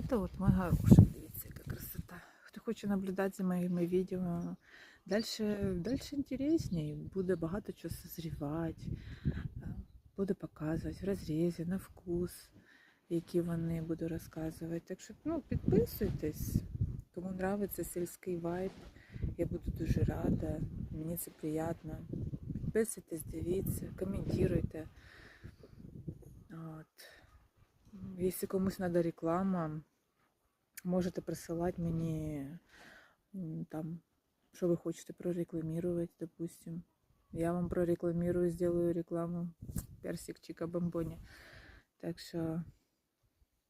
это вот мой горошек. Дивіться, яка красота. Хто хоче наблюдати за моїми відео, дальше, дальше інтересніше. Буде багато чого созрівати. Е, Буду показувати в розрізі, на вкус, які вони буду розказувати. Так що ну, підписуйтесь. Кому подобається сільський вайб, я буду дуже рада. Мені це приємно. Підписуйтесь, дивіться, коментуйте. От. Якщо комусь треба реклама, можете присилати мені м, там, що ви хочете прорекламувати, допустим. Я вам прорекламирую, сделаю рекламу. Персик Чика Бомбони. Так что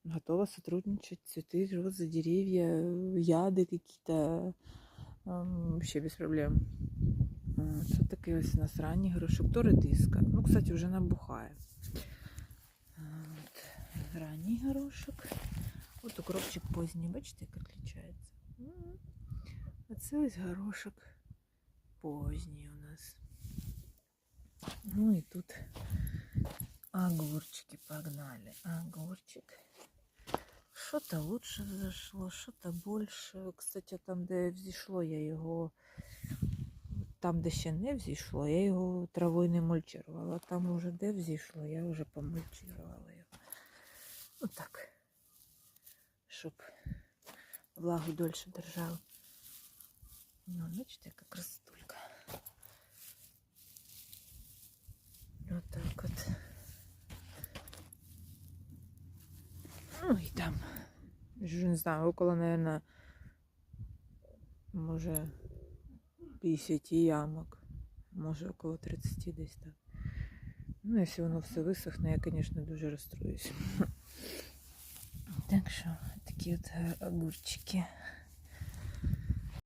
готова сотрудничать. Цветы, розы, деревья, яды какие-то. Ам, Вообще без проблем. А, Що таке ось у нас ранній горошок? То редиска. Ну, кстати, вже набухає. А, От, ранній горошок. От укропчик поздній, бачите, як відрізняється. А це ось горошок поздній у нас. Ну и тут огурчики погнали. Огурчик. Что-то лучше взошло, что-то больше. Кстати, там, де взійшло, я його. Там, де ще не взійшло, я його травою не мульчувала. Там уже де взійшло, я вже помульчувала його. Отак. Щоб влагу дольше держав. Ну, бачите, яка красотулька. Вот так вот. Ну и там, вже не знаю, около, наверное, може 50 ямок, може около 30 десь так. Ну, якщо воно все висохне, я, звісно, дуже розстроюсь. Так що, такі от огурчики.